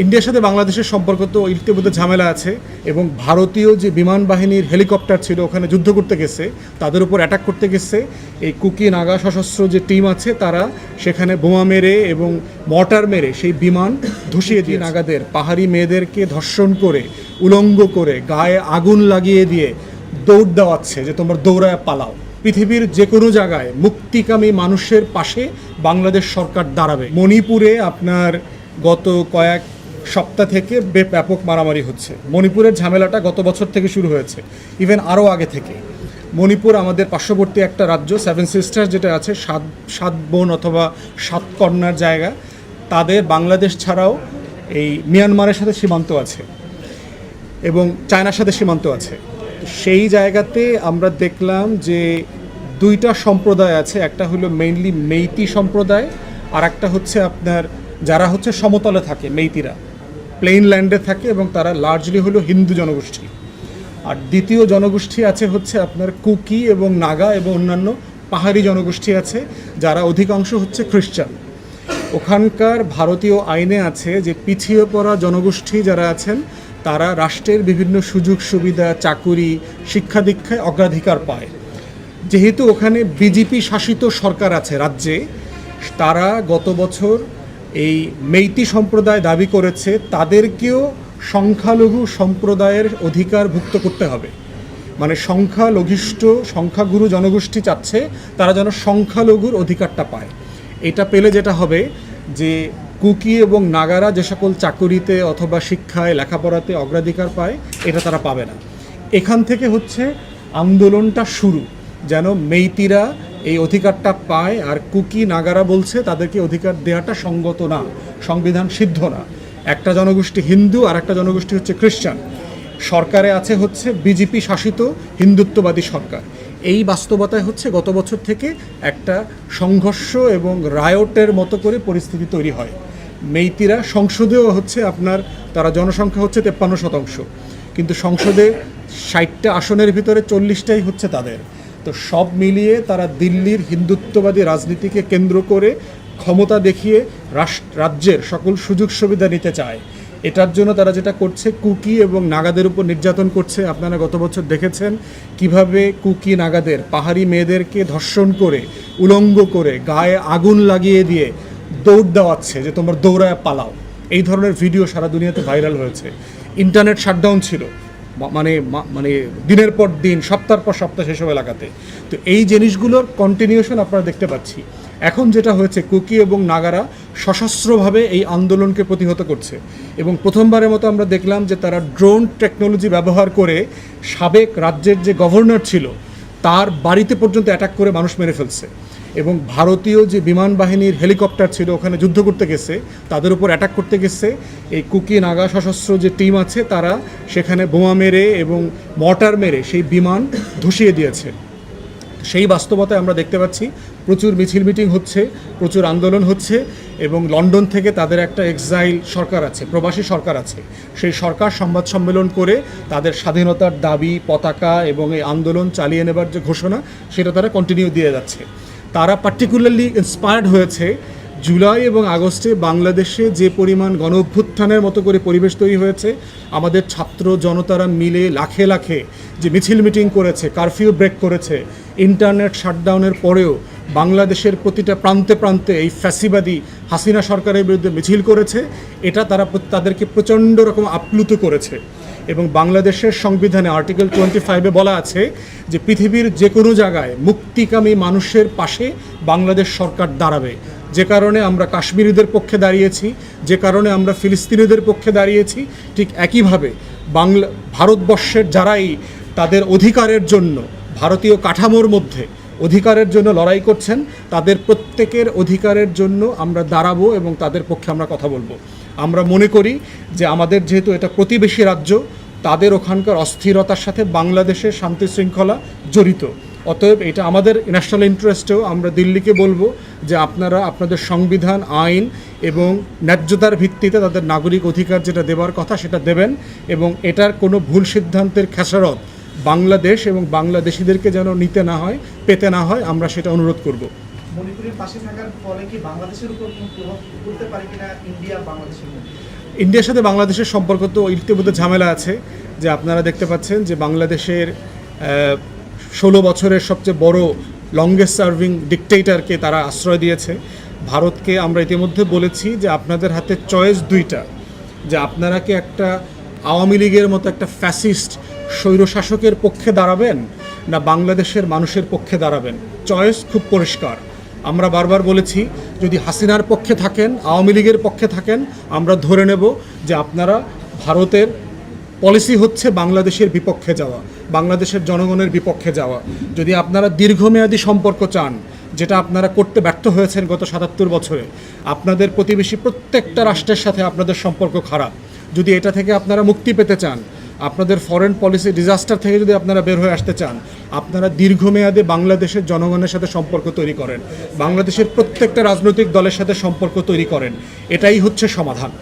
ইন্ডিয়ার সাথে বাংলাদেশের সম্পর্ক তো ইতিমধ্যে ঝামেলা আছে এবং ভারতীয় যে বিমান বাহিনীর হেলিকপ্টার ছিল, ওখানে যুদ্ধ করতে গেছে, তাদের উপর অ্যাটাক করতে গেছে। এই কুকি নাগা সশস্ত্র যে টিম আছে, তারা সেখানে বোমা মেরে এবং মর্টার মেরে সেই বিমান ধসিয়ে দিয়ে নাগাদের পাহাড়ি মেয়েদেরকে ধর্ষণ করে, উলঙ্গ করে, গায়ে আগুন লাগিয়ে দিয়ে দৌড় দেওয়াচ্ছে যে তোমরা দৌড়ায় পালাও। পৃথিবীর যে কোনো জায়গায় মুক্তিকামী মানুষের পাশে বাংলাদেশ সরকার দাঁড়াবে। মণিপুরে আপনার গত কয়েক সপ্তাহ থেকে ব্যাপক মারামারি হচ্ছে। মণিপুরের ঝামেলাটা গত বছর থেকে শুরু হয়েছে। ইভেন আরও আগে থেকে। মণিপুর আমাদের পার্শ্ববর্তী একটা রাজ্য সেভেন সিস্টার যেটা আছে, সাত সাত বোন অথবা সাত কন্যার জায়গা। তাদের বাংলাদেশ ছাড়াও এই মিয়ানমারের সাথে সীমান্ত আছে এবং চায়নার সাথে সীমান্ত আছে। সেই জায়গাতে আমরা দেখলাম যে দুইটা সম্প্রদায় আছে। একটা হলো মেইনলি মেইতি সম্প্রদায় আর একটা হচ্ছে আপনার, যারা হচ্ছে সমতলে থাকে, মেইতিরা। প্লেন ল্যান্ডে থাকে এবং তারা লার্জলি হলো হিন্দু জনগোষ্ঠী। আর দ্বিতীয় জনগোষ্ঠী আছে হচ্ছে আপনার কুকি এবং নাগা এবং অন্যান্য পাহাড়ি জনগোষ্ঠী আছে, যারা অধিকাংশ হচ্ছে খ্রিস্টান। ওখানকার ভারতীয় আইনে আছে যে পিছিয়ে পড়া জনগোষ্ঠী যারা আছেন, তারা রাষ্ট্রের বিভিন্ন সুযোগ সুবিধা, চাকুরি, শিক্ষা দীক্ষায় অগ্রাধিকার পায়। যেহেতু ওখানে বিজেপি শাসিত সরকার আছে রাজ্যে, তারা গত বছর এই মেইতি সম্প্রদায় দাবি করেছে, তাদেরকেও সংখ্যালঘু সম্প্রদায়ের অধিকার ভুক্ত করতে হবে। মানে সংখ্যালঘিষ্ঠ, সংখ্যাগুরু জনগোষ্ঠী চাচ্ছে, তারা যেন সংখ্যালঘুর অধিকারটা পায়। এটা পেলে যেটা হবে যে কুকি এবং নাগারা যে সকল চাকুরিতে অথবা শিক্ষায়, লেখাপড়াতে অগ্রাধিকার পায়, এটা তারা পাবে না। এখান থেকে হচ্ছে আন্দোলনটা শুরু। যেন মেইতিরা এই অধিকারটা পায় আর কুকি নাগারা বলছে তাদেরকে অধিকার দেওয়াটা সঙ্গত না, সংবিধান সিদ্ধ না। একটা জনগোষ্ঠী হিন্দু, আর একটা জনগোষ্ঠী হচ্ছে খ্রিস্টান। সরকারে আছে হচ্ছে বিজেপি শাসিত হিন্দুত্ববাদী সরকার। এই বাস্তবতায় হচ্ছে গত বছর থেকে একটা সংঘর্ষ এবং রায়টের মতো করে পরিস্থিতি তৈরি হয়। মেইতিরা সংসদেও হচ্ছে আপনার, তারা জনসংখ্যা হচ্ছে তেপ্পান্ন শতাংশ। কিন্তু সংসদে ষাটটা আসনের ভিতরে চল্লিশটাই হচ্ছে তাদের। তো সব মিলিয়ে তারা দিল্লির হিন্দুত্ববাদী রাজনীতিকে কেন্দ্র করে ক্ষমতা দেখিয়ে রাষ্ট্র রাজ্যের সকল সুযোগ সুবিধা নিতে চায়। এটার জন্য তারা যেটা করছে, কুকি এবং নাগাদের উপর নির্যাতন করছে। আপনারা গত বছর দেখেছেন কীভাবে কুকি নাগাদের পাহাড়ি মেয়েদেরকে ধর্ষণ করে, উলঙ্গ করে, গায়ে আগুন লাগিয়ে দিয়ে দৌড় দেওয়াচ্ছে যে তোমরা দৌড়ায় পালাও। এই ধরনের ভিডিও সারা দুনিয়াতে ভাইরাল হয়েছে। ইন্টারনেট শাটডাউন ছিল। মানে মানে দিনের পর দিন সপ্তাহের পর সপ্তাহ সেসব এলাকাতে। তো এই জিনিসগুলোর কন্টিনিউশন আপনারা দেখতে পাচ্ছি। এখন যেটা হয়েছে, কুকি এবং নাগারা সশস্ত্রভাবে এই আন্দোলনকে প্রতিহত করছে। এবং প্রথমবারের মতো আমরা দেখলাম যে তারা ড্রোন টেকনোলজি ব্যবহার করে সাবেক রাজ্যের যে গভর্নর ছিল, তার বাড়িতে পর্যন্ত অ্যাটাক করে মানুষ মেরে ফেলছে। এবং ভারতীয় যে বিমান বাহিনীর হেলিকপ্টার ছিল, ওখানে যুদ্ধ করতে গেছে, তাদের উপর অ্যাটাক করতে গেছে। এই কুকি নাগা সশস্ত্র যে টিম আছে, তারা সেখানে বোমা মেরে এবং মর্টার মেরে সেই বিমান ধসিয়ে দিয়েছে। সেই বাস্তবতায় আমরা দেখতে পাচ্ছি, প্রচুর মিছিল মিটিং হচ্ছে, প্রচুর আন্দোলন হচ্ছে এবং লন্ডন থেকে তাদের একটা এক্সাইল সরকার আছে, প্রবাসী সরকার আছে। সেই সরকার সংবাদ সম্মেলন করে তাদের স্বাধীনতার দাবি, পতাকা এবং এই আন্দোলন চালিয়ে নেবার যে ঘোষণা, সেটা তারা কন্টিনিউ দিয়ে যাচ্ছে। তারা পার্টিকুলারলি ইন্সপায়ার্ড হয়েছে জুলাই এবং আগস্টে বাংলাদেশে যে পরিমাণ গণ অভ্যুত্থানের মতো করে পরিবেশ তৈরি হয়েছে, আমাদের ছাত্র জনতারা মিলে লাখে লাখে যে মিছিল মিটিং করেছে কারফিউ ব্রেক করেছে ইন্টারনেট শাটডাউনের পরেও বাংলাদেশের প্রতিটা প্রান্তে প্রান্তে এই ফ্যাসিবাদী হাসিনা সরকারের বিরুদ্ধে মিছিল করেছে, এটা তারা তাদেরকে প্রচণ্ড রকম আপ্লুত করেছে। এবং বাংলাদেশের সংবিধানে আর্টিকেল টোয়েন্টি ফাইভে বলা আছে যে পৃথিবীর যে কোনো জায়গায় মুক্তিকামী মানুষের পাশে বাংলাদেশ সরকার দাঁড়াবে। যে কারণে আমরা কাশ্মীরিদের পক্ষে দাঁড়িয়েছি, যে কারণে আমরা ফিলিস্তিনিদের পক্ষে দাঁড়িয়েছি, ঠিক একইভাবে বাংলা ভারতবর্ষের যারাই তাদের অধিকারের জন্য, ভারতীয় কাঠামোর মধ্যে অধিকারের জন্য লড়াই করছেন, তাদের প্রত্যেকের অধিকারের জন্য আমরা দাঁড়াবো এবং তাদের পক্ষে আমরা কথা বলব। আমরা মনে করি যে আমাদের যেহেতু এটা প্রতিবেশী রাজ্য, তাদের ওখানকার অস্থিরতার সাথে বাংলাদেশের শান্তি শৃঙ্খলা জড়িত। অতএব এটা আমাদের ন্যাশনাল ইন্টারেস্টেও আমরা দিল্লিকে বলব যে আপনারা আপনাদের সংবিধান, আইন এবং ন্যায্যতার ভিত্তিতে তাদের নাগরিক অধিকার যেটা দেওয়ার কথা সেটা দেবেন এবং এটার কোনো ভুল সিদ্ধান্তের খেসারত বাংলাদেশ এবং বাংলাদেশিদেরকে যেন নিতে না হয়, পেতে না হয়, আমরা সেটা অনুরোধ করব। মণিপুরের পাশে থাকার ফলে কি বাংলাদেশের উপর কোনো প্রভাব পড়তে পারে কিনা ইন্ডিয়া বাংলাদেশের মধ্যে? ইন্ডিয়ার সাথে বাংলাদেশের সম্পর্ক তো ইতিমধ্যে ঝামেলা আছে। যে আপনারা দেখতে পাচ্ছেন যে বাংলাদেশের ষোলো বছরের সবচেয়ে বড় লংগেস্ট সার্ভিং ডিকটেটরকে তারা আশ্রয় দিয়েছে। ভারতকে আমরা ইতিমধ্যে বলেছি যে আপনাদের হাতে চয়েস দুইটা। যে আপনারা কি একটা আওয়ামী লীগের মতো একটা ফ্যাসিস্ট স্বৈরশাসকের পক্ষে দাঁড়াবেন, না বাংলাদেশের মানুষের পক্ষে দাঁড়াবেন? চয়েস খুব পরিষ্কার। আমরা বারবার বলেছি, যদি হাসিনার পক্ষে থাকেন, আওয়ামী লীগের পক্ষে থাকেন, আমরা ধরে নেব যে আপনারা ভারতের পলিসি হচ্ছে বাংলাদেশের বিপক্ষে যাওয়া, বাংলাদেশের জনগণের বিপক্ষে যাওয়া। যদি আপনারা দীর্ঘমেয়াদী সম্পর্ক চান, যেটা আপনারা করতে ব্যর্থ হয়েছেন গত সাতাত্তর বছরে, আপনাদের প্রতিবেশী প্রত্যেকটা রাষ্ট্রের সাথে আপনাদের সম্পর্ক খারাপ। যদি এটা থেকে আপনারা মুক্তি পেতে চান আপনাদের ফরেন পলিসি ডিজাস্টার থেকে যদি আপনারা বের হয়ে আসতে চান, আপনারা দীর্ঘমেয়াদে বাংলাদেশের জনগণের সাথে সম্পর্ক তৈরি করেন। বাংলাদেশের প্রত্যেকটা রাজনৈতিক দলের সাথে সম্পর্ক তৈরি করেন। এটাই হচ্ছে সমাধান।